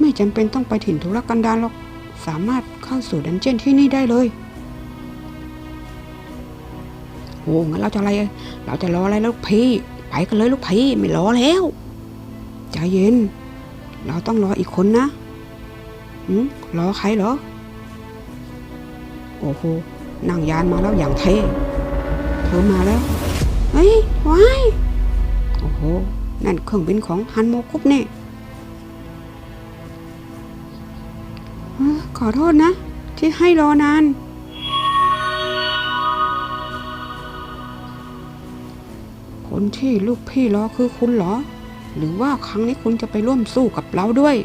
ไม่จำเป็นต้องไปถิ่นธุรกันดารหรอก สามารถเข้าสู่ดันเจียนที่นี่ได้เลยโอ้งั้นเราจะอะไร เราจะรออะไรลูกพี่ ไปกันเลยลูกพี่ ไม่รอแล้วใจเย็น เราต้องรออีกคนนะอืมรอใครเหรอ โอ้โห นั่งยานมาแล้วอย่างเท่เธอมาแล้วเฮ้ยว้ายโอ้โห นั่นเครื่องบินของฮันโมกุบเนี่ย ขอโทษนะ ที่ให้รอนาน คนที่ลูกพี่รอคือคุณเหรอ หรือว่าครั้งนี้คุณจะไปร่วมสู้กับเราด้วย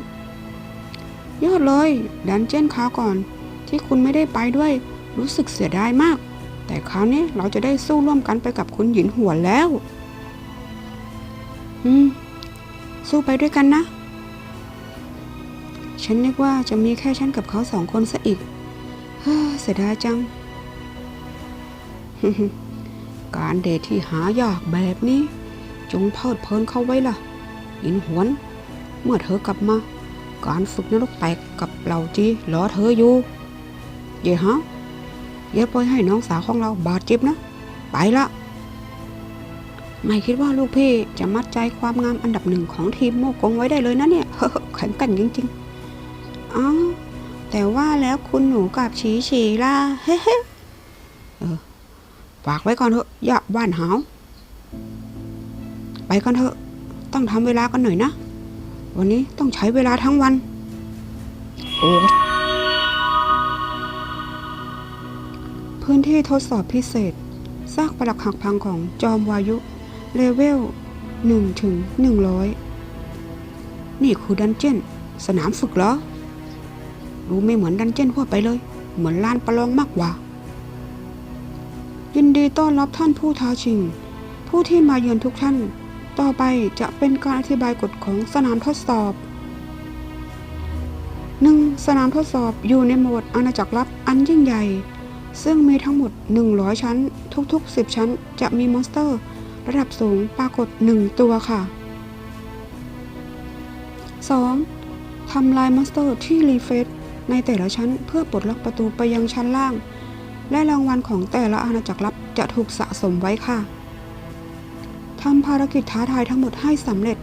ยอดเลย ดันเจียนคราวก่อน ที่คุณไม่ได้ไปด้วย รู้สึกเสียดายมาก แต่คราวนี้เราจะได้สู้ร่วมกันไปกับคุณหยินหัวแล้ว อืม สู้ไปด้วยกันนะ ฉันนึกว่าจะมีแค่ฉันกับเขาสองคนซะอีกเสียดายจัง การเดทที่หายากแบบนี้ จงเพลิดเพลินเข้าไว้ล่ะหยินหวน เมื่อเธอกลับมา การฝึกนรกแตกกับเหล่าจีรอเธออยู่ เย่ฮะอย่าปล่อยให้น้องสาวของเราบาดเจ็บนะ ไปละไม่คิดว่าลูกพี่จะมัดใจความงามอันดับหนึ่งของทีมโมกงไว้ได้เลยนะเนี่ยแข็งกันจริงๆ อ๋อแต่ว่าแล้วคุณหนูกับฉีฉีล่ะ เฮ้เออฝากไว้ก่อนเถอะอย่าว่านหาวไปกันเถอะ ต้องทำเวลากันหน่อยนะ วันนี้ต้องใช้เวลาทั้งวัน โอ้พื้นที่ทดสอบพิเศษ ซากปรักหักพังของจอมวายุ เลเวล1ถึง100 นี่คือดันเจียน สนามฝึกเหรอ ดูไม่เหมือนดันเจี้ยนทั่วไปเลย เหมือนลานประลองมากกว่า ยินดีต้อนรับท่านผู้ท้าชิง ผู้ที่มาเยือนทุกท่าน ต่อไปจะเป็นการอธิบายกฎของสนามทดสอบ 1. สนามทดสอบอยู่ในโหมดอาณาจักรลับอันยิ่งใหญ่ ซึ่งมีทั้งหมด 100 ชั้น ทุกๆ 10 ชั้น จะมีมอนสเตอร์ ระดับสูงปรากฏ 1 ตัวค่ะ 2. ทำลายมอนสเตอร์ที่รีเฟซ ในแต่ละชั้นเพื่อปลดล็อกประตูไปยังชั้นล่าง และรางวัลของแต่ละอาณาจักรลับจะถูกสะสมไว้ค่ะทำภารกิจท้าทายทั้งหมดให้สำเร็จ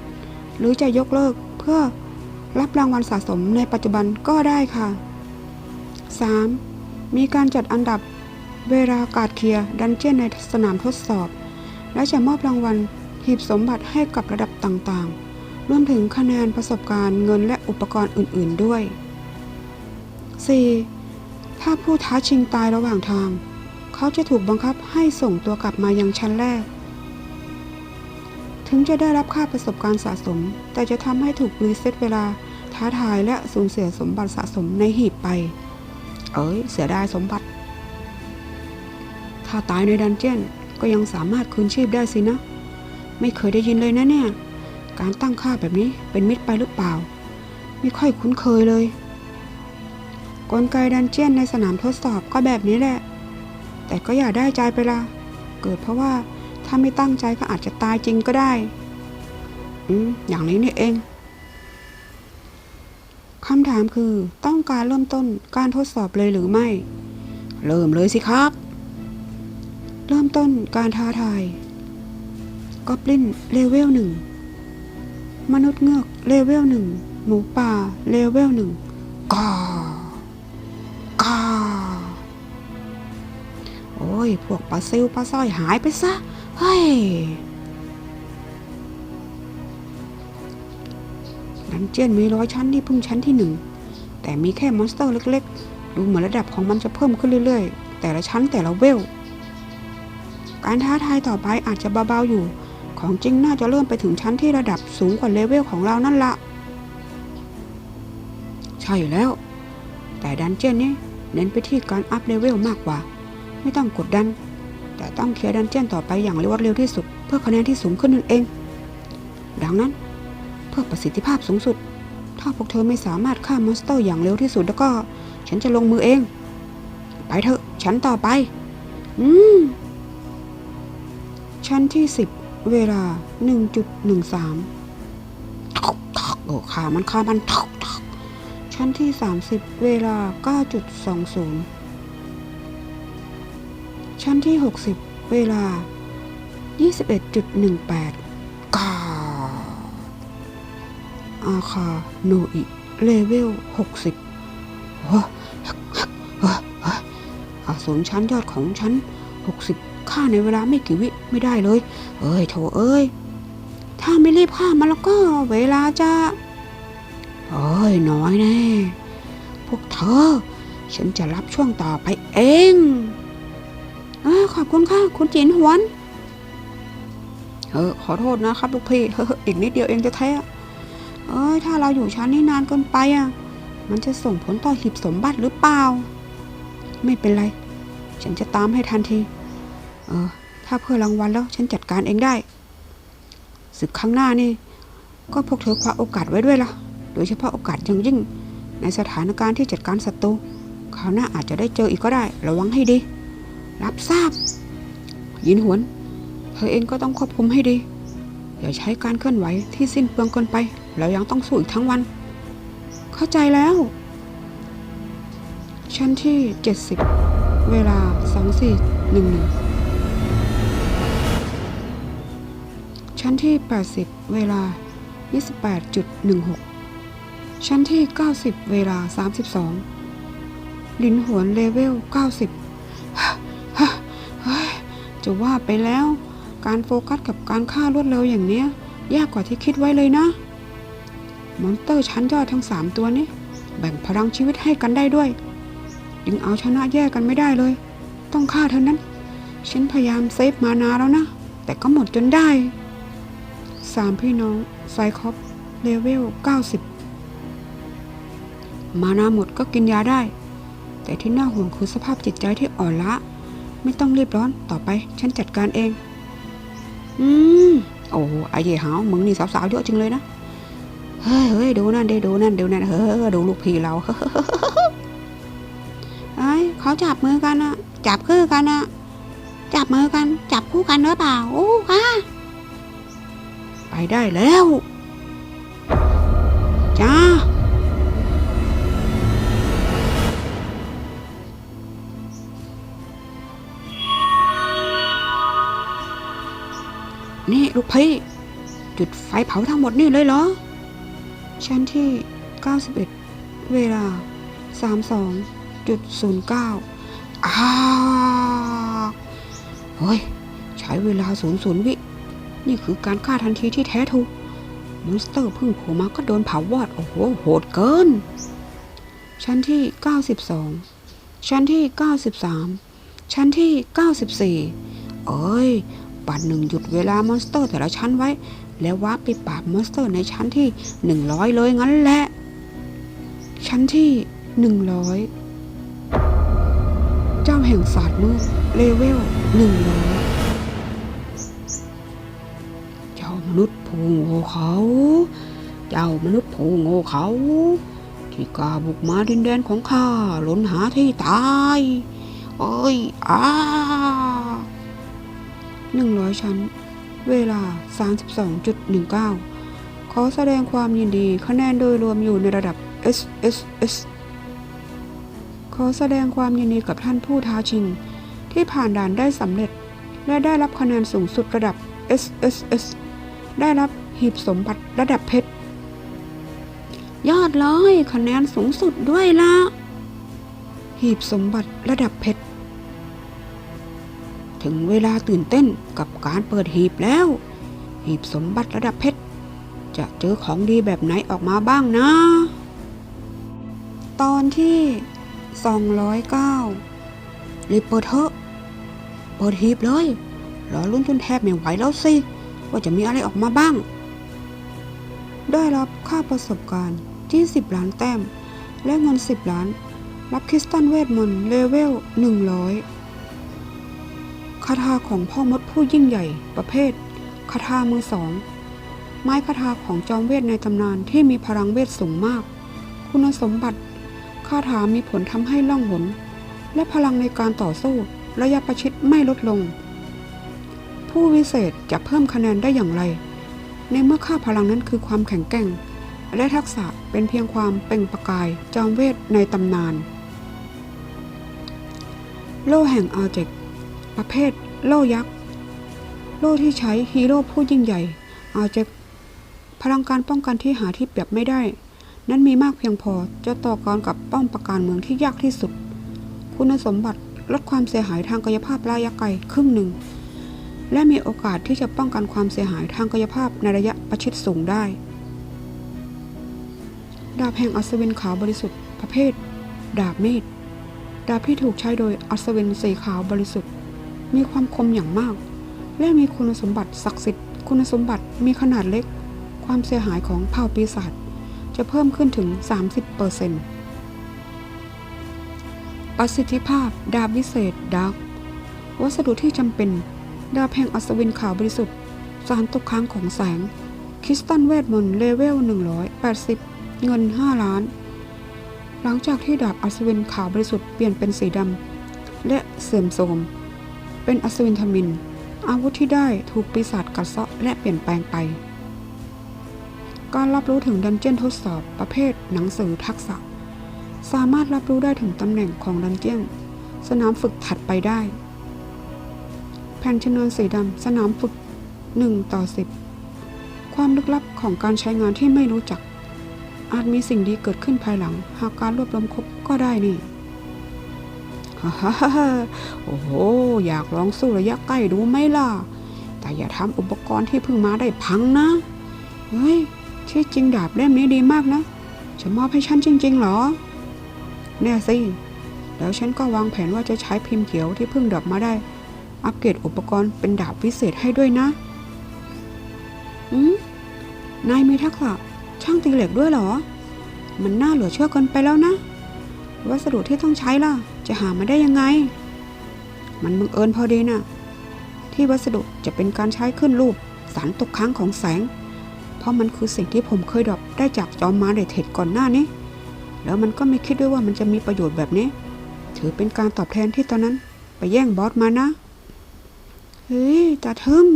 หรือจะยกเลิกเพื่อรับรางวัลสะสมในปัจจุบันก็ได้ค่ะ 3. มีการจัดอันดับเวลากาดเคลียร์ดันเจียนในสนามทดสอบ และจะมอบรางวัลหีบสมบัติให้กับระดับต่างๆ รวมถึงคะแนนประสบการณ์เงินและอุปกรณ์อื่น ๆ ด้วย 4. ถ้าผู้ท้าชิงตายระหว่างทาง เขาจะถูกบังคับให้ส่งตัวกลับมายังชั้นแรก ถึงจะได้รับค่าประสบการณ์สะสม แต่จะทำให้ถูกรีเซ็ตเวลาท้าทายและสูญเสียสมบัติสะสมในหีบไป เอ้ย เสียดายสมบัติ ถ้าตายในดันเจียนก็ยังสามารถคืนชีพได้สินะ ไม่เคยได้ยินเลยนะเนี่ย การตั้งค่าแบบนี้เป็นมิตรไปหรือเปล่า ไม่ค่อยคุ้นเคยเลย กลไกดันเจียนในสนามทดสอบก็แบบนี้แหละ แต่ก็อย่าได้ใจไปละเกิดเพราะว่าถ้าไม่ตั้งใจก็อาจจะตายจริงก็ได้ อืม อย่างนี้นี่เองคำถามคือต้องการเริ่มต้นการทดสอบเลยหรือไม่ เริ่มเลยสิครับ เริ่มต้นการท้าทายกอบลินเลเวลหนึ่งมนุษย์เงือกเลเวลหนึ่งหมูป่าเลเวลหนึ่งกอ อ้ย พวกปลาซิวปลาสร้อยหายไปซะ เฮ้ย ดันเจียนมีร้อยชั้นนี่เพิ่งชั้นที่หนึ่ง แต่มีแค่มอนสเตอร์เล็กๆ ดูเหมือนระดับของมันจะเพิ่มขึ้นเรื่อยๆ แต่ละชั้นแต่ละเวล การท้าทายต่อไปอาจจะเบาๆอยู่ ของจริงน่าจะเริ่มไปถึงชั้นที่ระดับสูงกว่าเลเวลของเรานั่นละ ใช่ช่แล้ว แต่ดันเจียนนี้เน้นไปที่การอัพเลเวลมากกว่า ไม่ต้องกดดัน แต่ต้องเคลียร์ดันเจียนต่อไปอย่างรวดเร็วที่สุด เพื่อคะแนนที่สูงขึ้นนั่นเอง ดังนั้น เพื่อประสิทธิภาพสูงสุด ถ้าพวกเธอไม่สามารถฆ่ามอนสเตอร์อย่างเร็วที่สุดแล้วก็ ฉันจะลงมือเอง ไปเถอะฉันต่อไป อืมชั้นที่สิบเวลา 1.13ทักทักโอ้ขามันขามันทักทักชั้นที่ 30 เวลา 9.20 ชั้นที่ 60 เวลา 21.18 กาอาคาโนอิเลเวล 60โอ้เฮ้ยเฮ้ยอาสูรชั้นยอดของชั้น 60 ฆ่าในเวลาไม่กี่วิไม่ได้เลย เอ้ยโถเอ้ย ถ้าไม่รีบฆ่ามันแล้วก็เวลาจะ เอ้ยน้อยแน่ พวกเธอ ฉันจะรับช่วงต่อไปเอง ออขอบคุณค่ะ คุณจินหวน เออ ขอโทษนะครับลูกพี่เฮ้ออีกนิดเดียวเองจะแท้เอ้ย ถ้าเราอยู่ชั้นนี้นานเกินไปอะ มันจะส่งผลต่อหีบสมบัติหรือเปล่า ไม่เป็นไร ฉันจะตามให้ทันที เออ ถ้าเพื่อรางวัลแล้วฉันจัดการเองได้ ศึกครั้งหน้านี่ ก็พวกเธอคว้าโอกาสไว้ด้วยล่ะ โดยเฉพาะโอกาสอย่งยิ่ง ในสถานการณ์ที่จัดการศัตรูคราวหน้าอาจจะได้เจออีกก็ได้ ระวังให้ดี รับทราบ ยินหวน เธอเองก็ต้องควบคุมให้ดี อย่าใช้การเคลื่อนไหวที่สิ้นเปลืองเกินไป แล้วยังต้องสู้อีกทั้งวัน เข้าใจแล้ว ชั้นที่ 70 เวลา 2411 ชั้นที่ 80 เวลา 28.16 ชั้นที่ 90 เวลา 32ลินหวนเลเวล 90 จะว่าไปแล้ว การโฟกัสกับการฆ่ารวดเร็วอย่างเนี้ย ยากกว่าที่คิดไว้เลยนะ มอนสเตอร์ชั้นยอดทั้ง 3 ตัวนี้ แบ่งพลังชีวิตให้กันได้ด้วย ยังเอาชนะแย่กันไม่ได้เลย ต้องฆ่าเท่านั้น ฉันพยายามเซฟมานาแล้วนะ แต่ก็หมดจนได้สามพี่น้องไซคอปเลเวล 90 มานาหมดก็กินยาได้ แต่ที่น่าห่วงคือสภาพจิตใจที่อ่อนล้า ไม่ต้องรีบร้อนต่อไป ฉันจัดการเอง อืม โอ้ไอ้เหี้ยหาวมึงนี่สาวๆเยอะจริงเลยนะเฮ้ยเฮ้ยดูนั่นเดดูนั่นดูนั่นเฮ้ยดูลูกพี่เราไอ้ยเขาจับมือกันอะจับคือกันอะจับมือกัน จับคู่กันหรือเปล่าโอ้ค่ะไปได้แล้วจ้า นี่ลูกพี่ จุดไฟเผาทั้งหมดนี่เลยเหรอ ชั้นที่ 91 เวลา 32.09อ้าเฮ้ย ใช้เวลา00วิ นี่คือการฆ่าทันทีที่แท้ถูกมอนสเตอร์เพิ่งโผล่มาก็โดนเผาวอด โอ้โห โหดเกิน ชั้นที่ 92 ชั้นที่ 93 ชั้นที่ 94 เอ้ย ปัดหนึ่งหยุดเวลามอนสเตอร์แต่ละชั้นไว้ แล้ววาร์ปไปปราบมอนสเตอร์ในชั้นที่ 100 เลยงั้นแหละ ชั้นที่ 100 เจ้าแห่งศาสตร์มืดเลเวล 100 เจ้ามนุษย์ผู้โง่เขา เจ้ามนุษย์ผู้โง่เขา ที่กล้าบุกมาดินแดนของข้าหล้นหาที่ตาย เอ้ยอ้า หนึ่งร้อยชั้น เวลา 32.19 ขอแสดงความยินดีคะแนนโดยรวมอยู่ในระดับ S S S ขอแสดงความยินดีกับท่านผู้ท้าชิง ที่ผ่านด่านได้สำเร็จ และได้รับคะแนนสูงสุดระดับ S S S ได้รับหีบสมบัติระดับเพชรยอดเลยคะแนนสูงสุดด้วยละ หีบสมบัติระดับเพชร ถึงเวลาตื่นเต้นกับการเปิดหีบแล้ว หีบสมบัติระดับเพชร จะเจอของดีแบบไหนออกมาบ้างนะ ตอนที่ 209รีบเปิดเถอะ เปิดหีบเลย รอลุ้นจนแทบไม่ไหวแล้วสิ ว่าจะมีอะไรออกมาบ้าง ได้รับค่าประสบการณ์ที่ 10 ล้านแต้ม และเงิน 10 ล้าน รับคริสตันเวทมนต์เลเวล 100 คาถาของพ่อมดผู้ยิ่งใหญ่ ประเภทคาถามือสอง ไม้คาถาของจอมเวทในตำนานที่มีพลังเวทสูงมาก คุณสมบัติคาถามีผลทำให้ล่องหน และพลังในการต่อสู้ระยะประชิดไม่ลดลง ผู้วิเศษจะเพิ่มคะแนนได้อย่างไร ในเมื่อค่าพลังนั้นคือความแข็งแกร่ง และทักษะเป็นเพียงความเปล่งประกายจอมเวทในตำนาน โลแห่งอาเจก ประเภทโล่ยักษ์ โล่ที่ใช้ฮีโร่ผู้ยิ่งใหญ่ อาเจกพลังการป้องกันที่หาที่เปรียบไม่ได้ นั้นมีมากเพียงพอจะต่อกรกับป้อมปราการเมืองที่ยากที่สุด คุณสมบัติลดความเสียหายทางกายภาพระยะไกลครึ่งหนึ่ง และมีโอกาสที่จะป้องกันความเสียหายทางกายภาพในระยะประชิดสูงได้ ดาบแห่งอัศวินขาวบริสุทธิ์ประเภท ดาบเมีดดาบที่ถูกใช้โดยอัศวินสีขาวบริสุทธิ์ มีความคมอย่างมาก และมีคุณสมบัติศักดิ์สิทธิ์ คุณสมบัติมีขนาดเล็ก ความเสียหายของเผ่าปีศาจจะเพิ่มขึ้นถึง 30%ปอร์เซนต์ประสิทธิภาพดาบวิเศษดาร์กวัสดุที่จำเป็น ดาบแห่งอัศวินขาวบริสุทธิ์ สารตกค้างของแสง คริสตันเวทมนต์เลเวล 180 เงิน 5 ล้าน หลังจากที่ดาบอัศวินขาวบริสุทธิ์เปลี่ยนเป็นสีดำและเสื่อมโทรม เป็นอัศวินทมิน อาวุธที่ได้ถูกปีศาจกัดเซาะและเปลี่ยนแปลงไป การรับรู้ถึงดันเจียนทดสอบประเภทหนังสือทักษะ สามารถรับรู้ได้ถึงตำแหน่งของดันเจียน สนามฝึกถัดไปได้ แผ่นชนวนสีดำสนามฝึก1ต่อ 10 ความลึกลับของการใช้งานที่ไม่รู้จัก อาจมีสิ่งดีเกิดขึ้นภายหลัง หากการรวบรวมครบก็ได้นี่ ฮ่าฮ่าโอ้โห อยากลองสู้ระยะใกล้ดูไหมล่ะ แต่อย่าทำอุปกรณ์ที่เพิ่งมาได้พังนะ เฮ้ย ที่จริงดาบเล่มนี้ดีมากนะ จะมอบให้ฉันจริงๆเหรอ แน่สิ แล้วฉันก็วางแผนว่าจะใช้พิมพ์เขียวที่เพิ่งดรอปมาได้ อัปเกรดอุปกรณ์เป็นดาบพิเศษให้ด้วยนะ อืมนายมีทักษะช่างตีเหล็กด้วยเหรอ มันน่าเหลือเชื่อเกินไปแล้วนะ วัสดุที่ต้องใช้ล่ะ จะหามาได้ยังไง มันบังเอิญพอดีนะที่วัสดุจะเป็นการใช้ขึ้นรูปสารตกค้างของแสง เพราะมันคือสิ่งที่ผมเคยดรอปได้จากจอมมาเดเทดก่อนหน้านี้ แล้วมันก็ไม่คิดด้วยว่ามันจะมีประโยชน์แบบนี้ ถือเป็นการตอบแทนที่ตอนนั้นไปแย่งบอสมานะ เฮ้ยตาเทิม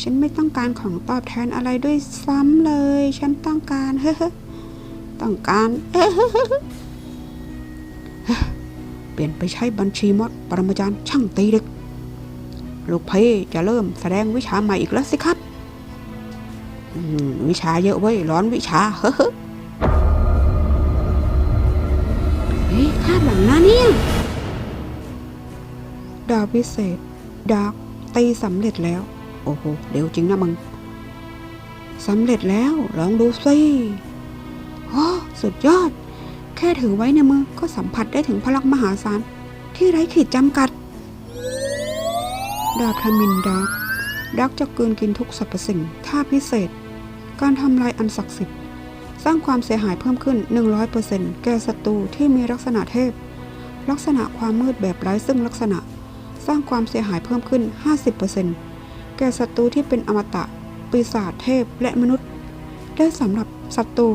ฉันไม่ต้องการของตอบแทนอะไรด้วยซ้ำเลย ฉันต้องการ เฮ้ต้องการ เอ้อ ลี่ยนไปใช้บัญชีมดปรมาจารย์ช่างตีเด็ก ลูกพี่จะเริ่มแสดงวิชาใหม่อีกแล้วสิครับวิชาเยอะเว้ยร้อนวิชา เฮ้อเฮ้ยคาดหวังนะเนี่ย ดาบวิเศษ ดาร์กตีสำเร็จแล้ว โอ้โห เร็วจริงนะมึงสำเร็จแล้ว ลองดูสิโอ้สุดยอด แค่ถือไว้ในมือก็สัมผัสได้ถึงพลังมหาศาลที่ไร้ขีดจำกัดดาบทามินดักดักจะกืนกินทุกสรรพสิ่งท่าพิเศษ การทำลายอันศักดิ์สิทธิ์ สร้างความเสียหายเพิ่มขึ้น 100%แก่ศัตรูที่มีลักษณะเทพ ลักษณะความมืดแบบไร้ซึ่งลักษณะ สร้างความเสียหายเพิ่มขึ้น 50%แก่ศัตรูที่เป็นอมตะ ปีศาจเทพและมนุษย์และสำหรับศัตรู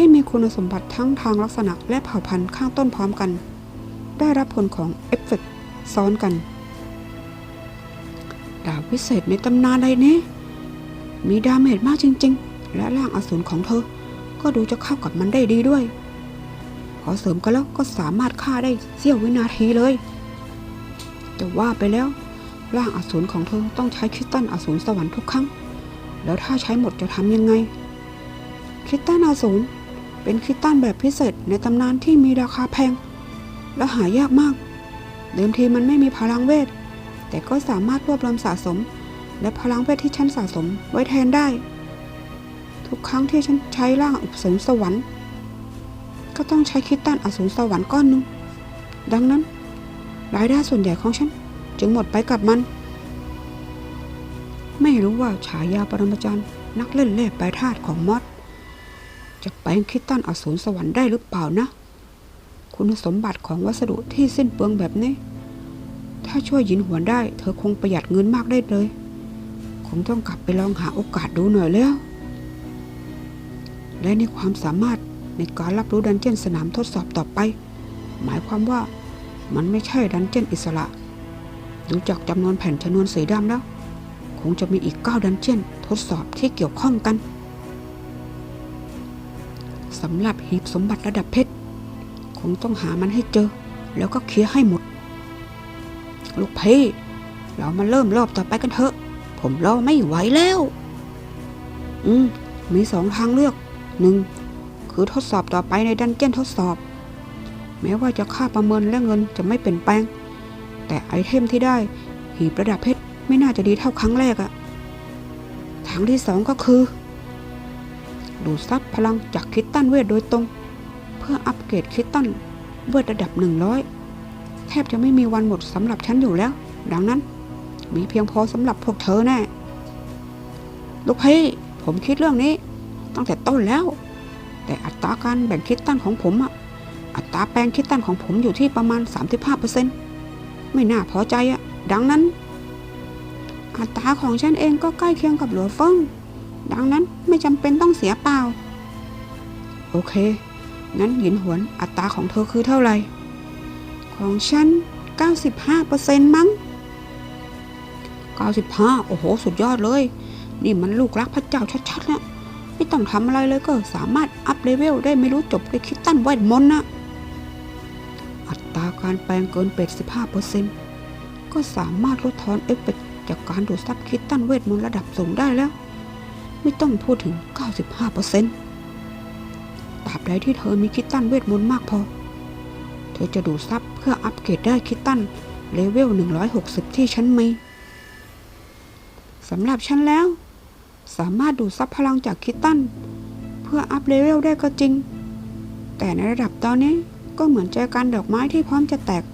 ที่มีคุณสมบัติทั้งทางลักษณะและเผ่าพันธุ์ข้างต้นพร้อมกัน ได้รับผลของเอฟเฟกต์ซ้อนกัน ดาบวิเศษในตำนานใดนี้มีดาเมจมากจริงๆ และร่างอสูรของเธอ ก็ดูจะเข้ากับมันได้ดีด้วย พอเสริมกันแล้วก็สามารถฆ่าได้เสี้ยววินาทีเลยแต่ว่าไปแล้ว ร่างอสูรของเธอต้องใช้คริสตัลอสูรสวรรค์ทุกครั้ง แล้วถ้าใช้หมดจะทำยังไงคริสตัลอสูร เป็นคริสตัลแบบพิเศษในตำนานที่มีราคาแพง และหายากมาก เดิมทีมันไม่มีพลังเวท แต่ก็สามารถรวบรวมสะสม และพลังเวทที่ฉันสะสมไว้แทนได้ ทุกครั้งที่ฉันใช้ร่างอสูรสวรรค์ ก็ต้องใช้คริสตัลอสูรสวรรค์ก้อนหนึ่งดังนั้นรายได้ส่วนใหญ่ของฉัน จึงหมดไปกับมัน ไม่รู้ว่าฉายาปรมาจารย์นักเล่นแร่แปรธาตุของมอส จะแปลงคิดตันอสูรสวรรค์ได้หรือเปล่านะ คุณสมบัติของวัสดุที่สิ้นเปลืองแบบนี้ ถ้าช่วยยินหวนได้ เธอคงประหยัดเงินมากได้เลยคงต้องกลับไปลองหาโอกาสดูหน่อยแล้ว และในความสามารถในการรับรู้ดันเจี้ยนสนามทดสอบต่อไป หมายความว่ามันไม่ใช่ดันเจี้ยนอิสระ ดูจากจำนวนแผ่นชนวนสีดำแล้ว คงจะมีอีก9ดันเจี้ยนทดสอบที่เกี่ยวข้องกัน สำหรับหีบสมบัติระดับเพชร คงต้องหามันให้เจอ แล้วก็เคลียร์ให้หมด ลูกพี่ เรามาเริ่มรอบต่อไปกันเถอะ ผมรอไม่ไหวแล้ว อืม มีสองทางเลือกหนึ่งคือทดสอบต่อไปในดันเจียนทดสอบ แม้ว่าจะค่าประเมินและเงินจะไม่เปลี่ยนแปลง แต่ไอเทมที่ได้ หีบระดับเพชรไม่น่าจะดีเท่าครั้งแรกอะทางที่สองก็คือ ดูดซับพลังจากคิตตันเวทโดยตรง เพื่ออัปเกรดคิตตันเวทระดับ 100 แทบจะไม่มีวันหมดสำหรับฉันอยู่แล้ว ดังนั้น มีเพียงพอสำหรับพวกเธอแน่ ลูกพี่ผมคิดเรื่องนี้ ตั้งแต่ต้นแล้ว แต่อัตราการแบ่งคิดตันของผมอะอัตราแปลงคิดตันของผมอยู่ที่ประมาณ 35%ไม่น่าพอใจอะดังนั้น อัตราของฉันเองก็ใกล้เคียงกับหลัวเฟิง ดังนั้นไม่จำเป็นต้องเสียเปล่า โอเค งั้นหยินหวนอัตราของเธอคือเท่าไหร่ ของฉัน 95%มั้ง 95 โอ้โห สุดยอดเลย นี่มันลูกรักพระเจ้าชัดๆนะไม่ต้องทำอะไรเลยก็สามารถอัพเลเวลได้ไม่รู้จบด้วยคิดตันเวทมนต์นะอัตราการแปลงเกิน 85%ก็สามารถลดทอนเอฟเฟกต์จากการดูดซับคิดตันเวทมนต์ระดับสูงได้แล้ว ไม่ต้องพูดถึง 95%ตราบใดที่เธอมีคิดตันเวทมนต์มากพอ เธอจะดูดซับเพื่ออัปเกรดได้คิดตันเลเวล 160 ที่ฉันมีสำหรับฉันแล้ว สามารถดูดซับพลังจากคิตตัน เพื่ออัพเลเวลได้ก็จริง แต่ในระดับตอนนี้ก็เหมือนใจกันดอกไม้ที่พร้อมจะแตก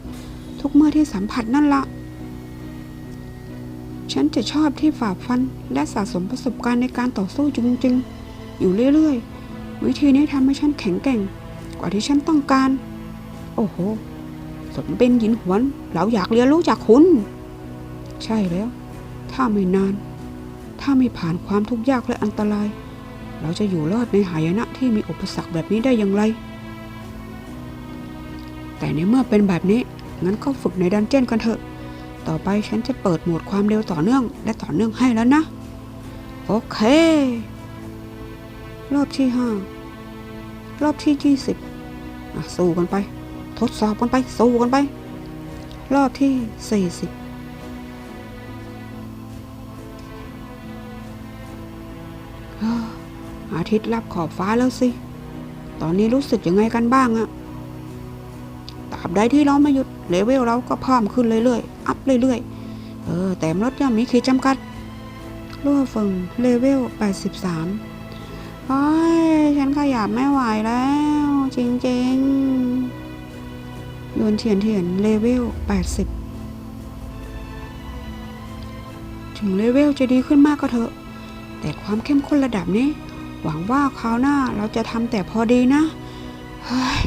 ทุกเมื่อที่สัมผัสนั่นละ ฉันจะชอบที่ฝ่าฟันและสะสมประสบการณ์ในการต่อสู้จริงๆ อยู่เรื่อยๆ วิธีนี้ทำให้ฉันแข็งแกร่ง กว่าที่ฉันต้องการ โอ้โห สมเป็นหยินหวน เราอยากเรียนรู้จากคุณ ใช่แล้ว ถ้าไม่นาน ถ้าไม่ผ่านความทุกข์ยากและอันตราย เราจะอยู่รอดในหายนะที่มีอุปสรรคแบบนี้ได้อย่างไร แต่ในเมื่อเป็นแบบนี้ งั้นก็ฝึกในดันเจี้ยนกันเถอะ ต่อไปฉันจะเปิดโหมดความเร็วต่อเนื่อง และต่อเนื่องให้แล้วนะ โอเค รอบที่ห้ารอบที่ยี่สิบอะสู้กันไป ทดสอบกันไป สู้กันไป รอบที่สี่สิบอาทิตย์รับขอบฟ้าแล้วสิ ตอนนี้รู้สึกยังไงกันบ้างอะ บใดที่เราไม่หยุดเลเวลเราก็เพิ่มขึ้นเรื่อยๆ อัพเรื่อยๆ เออ แต่รถย่อมมีขีดจำกัดรั่วเฟิงเลเวล 83โอ้ยฉันขยับไม่ไหวแล้ว จริงๆโยนเทียนเทียนเลเวล 80 ถึงเลเวลจะดีขึ้นมากก็เถอะ แต่ความเข้มข้นระดับนี้ หวังว่าคราวหน้าเราจะทำแต่พอดีนะ เฮ้ย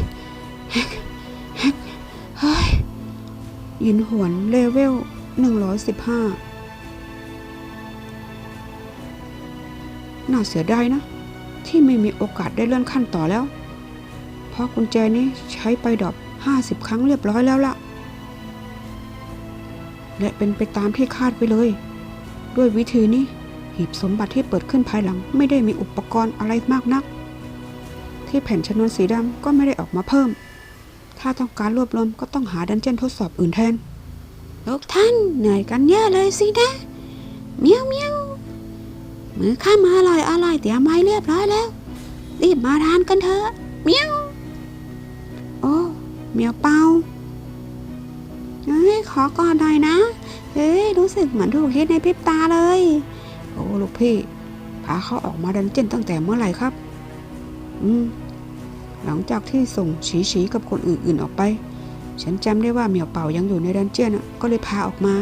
ยินหวนเลเวล 115 น่าเสียดายนะ ที่ไม่มีโอกาสได้เลื่อนขั้นต่อแล้ว เพราะกุญแจนี้ใช้ไปดอก50 ครั้งเรียบร้อยแล้วล่ะ และเป็นไปตามที่คาดไปเลย ด้วยวิธีนี้หีบสมบัติที่เปิดขึ้นภายหลังไม่ได้มีอุปกรณ์อะไรมากนัก ที่แผ่นชนวนสีดำก็ไม่ได้ออกมาเพิ่ม ถ้าต้องการรวบรวมก็ต้องหาดันเจี้ยนทดสอบอื่นแทนทุกท่านเหนื่อยกันเยอะเลยสินะเมียวเมียวมือข้ามาอร่อยอร่อยเตรียมไว้เรียบร้อยแล้ว รีบมาทานกันเถอะเมียวโอ้เมียวเปาเฮ้ยขอก่อนหน่อยนะเฮ้ยรู้สึกเหมือนถูกฮิตในพริบตาเลย โอ้ลูกพี่พาเขาออกมาดันเจี้ยนตั้งแต่เมื่อไหร่ครับ อืม หลังจากที่ส่งฉีฉีกับคนอื่นๆออกไป ฉันจำได้ว่าเหมียวเป่ายังอยู่ในดันเจี้ยนอะก็เลยพาออกมา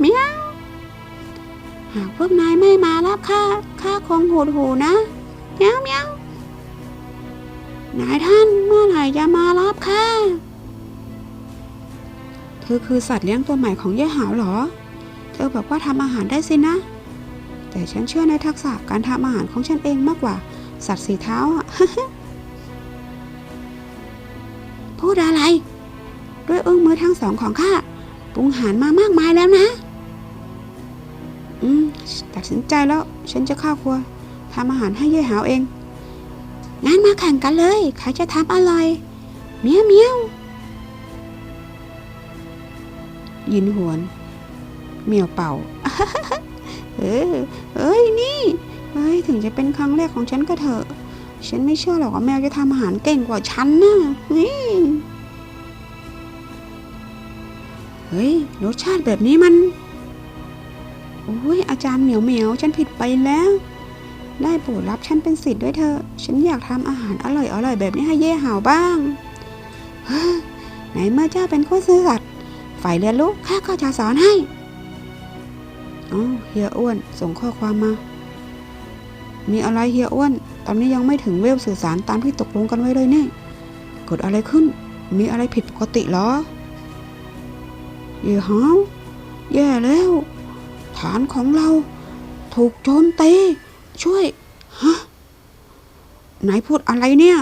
เมียวหากพวกนายไม่มารับข้าข้าคงหูดหูนะเมียวเมียวนายท่านเมื่อไหร่จะมารับค่ะเธอคือสัตว์เลี้ยงตัวใหม่ของเย่หาวเหรอ เธอบอกว่าทำอาหารได้สินะ แต่ฉันเชื่อในทักษะการทำอาหารของฉันเองมากกว่า สัตว์สีเท้าอะ ด้วยเอื้อมมือทั้งสองของข้าปรุงอาหารมามากมายแล้วนะ อืมตัดสินใจแล้ว ฉันจะเข้าครัวทำอาหารให้เย่หาวเองงั้นมาแข่งกันเลย ใครจะทำอร่อย เมียวเมียวยินหวน เมียวเป่า เออเอ้ยนี่เฮ้ยถึงจะเป็นครั้งแรกของฉันก็เถอะ ฉันไม่เชื่อหรอกว่าแมวจะทำอาหารเก่งกว่าฉันนะเเฮ้ยรสชาติแบบนี้มันโอ้ยอาจารย์เหมียวเหมียวฉันผิดไปแล้ว ได้โปรดรับฉันเป็นศิษย์ด้วยเถอะ ฉันอยากทำอาหารอร่อยอร่อยๆแบบนี้ให้เย่หาวบ้างไหนเมื่อเจ้าเป็นผู้ซื่อสัตย์ฝ่ายเรียนรู้ข้าก็จะสอนให้อ๋อเฮียอ้วนส่งข้อความมา มีอะไรเฮียอ้วน ตอนนี้ยังไม่ถึงเวลสื่อสารตามที่ตกลงกันไว้เลยเนี่ยเกิดอะไรขึ้น มีอะไรผิดปกติเหรอ เย่หาวแย่แล้ว ฐานของเรา ถูกโจมตีช่วย ฮะ ไหนพูดอะไรเนี่ย